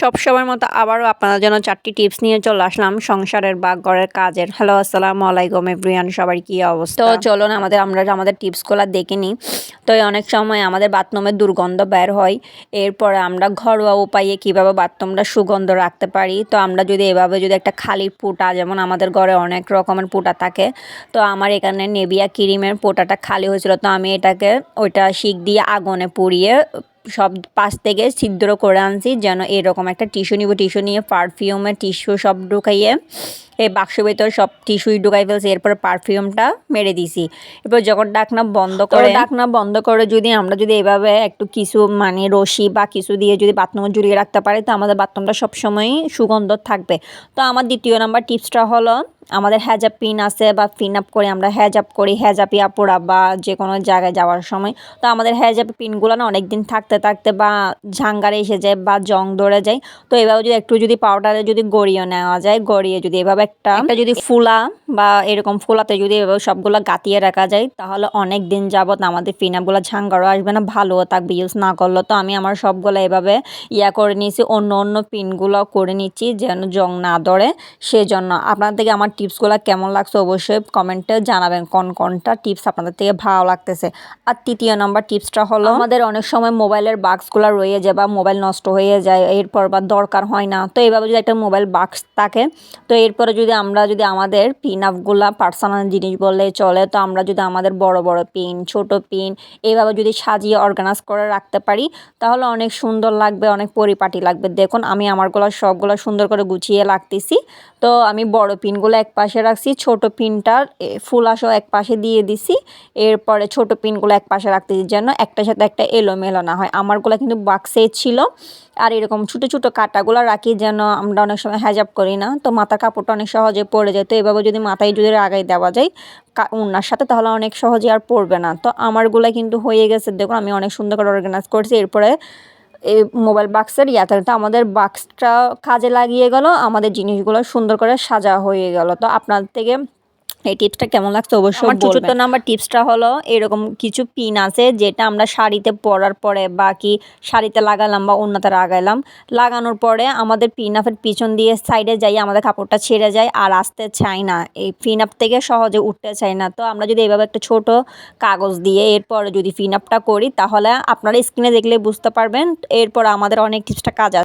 সব সময়ের মতো আবারও আপনাদের জন্য চারটি টিপস নিয়ে চলে আসলাম সংসারের বা ঘরের কাজের। হ্যালো আসসালাম আলাইকুম এভরিয়ান সবার কি অবস্থা? তো চলুন আমাদের, আমরা আমাদের টিপসগুলো দেখে নিই। তো অনেক সময় আমাদের বাথরুমের দুর্গন্ধ বের হয়, এরপরে আমরা ঘরোয়া উপায়ে কীভাবে বাথরুমটা সুগন্ধ রাখতে পারি? তো আমরা যদি এভাবে যদি একটা খালি পুটা, যেমন আমাদের ঘরে অনেক রকমের পুটা থাকে, তো আমার এখানে নেবিয়া ক্রিমের পোটাটা খালি হয়েছিল, তো আমি এটাকে, ওইটা শিক দিয়ে আগুনে পুড়িয়ে সব পাশ থেকে ছিদ্র করে আনছি যেন এরকম একটা টিস্যু নিব। টিস্যু নিয়ে পারফিউমের টিস্যু সব ঢুকাইয়ে এই বাক্স ভেতর সব টিস্যুই ঢুকাই ফেলছি। এরপর পারফিউমটা মেরে দিছি। এরপর যখন ডাকনা বন্ধ করে ডাকনা বন্ধ করে যদি আমরা যদি এভাবে একটু কিছু মানে রশি বা কিছু দিয়ে যদি বাথরুমে জড়িয়ে রাখতে পারি তো আমাদের বাথরুমটা সবসময়ই সুগন্ধ থাকবে। তো আমার দ্বিতীয় নাম্বার টিপসটা হলো আমাদের হ্যাজাব পিন আছে বা পিন আপ করে আমরা হ্যাজাব করি হ্যাজাপি আপুরা বা যে কোনো জায়গায় যাওয়ার সময়। তো আমাদের হ্যাজাব পিনগুলো না অনেক দিন থাকতে থাকতে থাকতে বা ঝাঙ্গারে এসে যায় বা জং ধরে যায় তো এভাবে যদি একটু যদি পাউডারে যদি গড়িয়ে নেওয়া যায় গড়িয়ে যদি এভাবে একটা একটা যদি ফুলা বা এরকম ফুলাতে যদি এভাবে সবগুলো গাতিয়ে রাখা যায় তাহলে অনেক দিন যাবত আমাদের পিন আপগুলো ঝাঙ্গারও আসবে না ভালোও থাকবে। ইউজ না করলে তো আমি আমার সবগুলো এভাবে ইয়া করে নিয়েছি অন্য অন্য পিনগুলো করে নিচ্ছি যেন জং না ধরে। সেজন্য আপনার থেকে আমার টিপসগুলো কেমন লাগছে অবশ্যই কমেন্টে জানাবেন কোন কোনটা টিপস আপনাদের থেকে ভালো লাগতেছে। আর তৃতীয় নম্বর টিপসটা হলো আমাদের অনেক সময় মোবাইলের বাক্সগুলো রয়ে যায় বা মোবাইল নষ্ট হয়ে যায়, এরপর বা দরকার হয় না। তো এইভাবে যদি একটা মোবাইল বাক্স থাকে, তো এরপরে যদি আমরা যদি আমাদের পিন আপগুলা পার্সোনাল জিনিস বললে চলে, তো আমরা যদি আমাদের বড় বড় পিন ছোট পিন এইভাবে যদি সাজিয়ে অর্গানাইজ করে রাখতে পারি, তাহলে অনেক সুন্দর লাগবে, অনেক পরিপাটি লাগবে। দেখুন, আমি আমারগুলো সবগুলো সুন্দর করে গুছিয়ে রাখতেছি। তো আমি বড় পিনগুলো এক পাশে রাখছি, ছোট পিনটার ফুলাসও এক পাশে দিয়ে দিছি, এরপরে ছোট পিনগুলো এক পাশে রাখতেছি যেন একটার সাথে একটা এলোমেলো না হয়। আমারগুলো কিন্তু বাক্সে ছিল। আর এরকম ছোটো ছোটো কাটাগুলো রাখি যেন আমরা অনেক সময় হ্যাজাব করি না। তো মাথার কাপড়টা অনেক সহজে পড়ে যায়। তো এভাবে যদি মাথায় যদি আগাই দেওয়া যায় উনার সাথে, তাহলে অনেক সহজে আর পড়বে না। তো আমারগুলো কিন্তু হয়ে গেছে। দেখুন, আমি অনেক সুন্দর করে অর্গানাইজ করছি। এরপরে এই মোবাইল বাক্সের ইয়াতে আমাদের বাক্সটা কাজে লাগিয়ে গেল। আমাদের জিনিসগুলো সুন্দর করে সাজা হয়ে গেল। তো আপনার থেকে এই টিপসটা কেমন লাগছে অবশ্যই আমার চতুর্থ নাম্বার টিপসটা হলো এরকম কিছু পিন আছে যেটা আমরা শাড়িতে পরার পরে বা কি শাড়িতে লাগালাম বা অন্যতে লাগাইলাম লাগানোর পরে আমাদের পিন আপের পিছন দিয়ে সাইডে যাই আমাদের কাপড়টা ছেড়ে যায় আর আসতে চাই না। এই পিন আপ থেকে সহজে উঠতে চাই না। তো আমরা যদি এভাবে একটা ছোট কাগজ দিয়ে এরপরে যদি পিন আপটা করি তাহলে আপনারা স্ক্রিনে দেখলে বুঝতে পারবেন। এরপর আমাদের অনেক টিপসটা কাজ আছে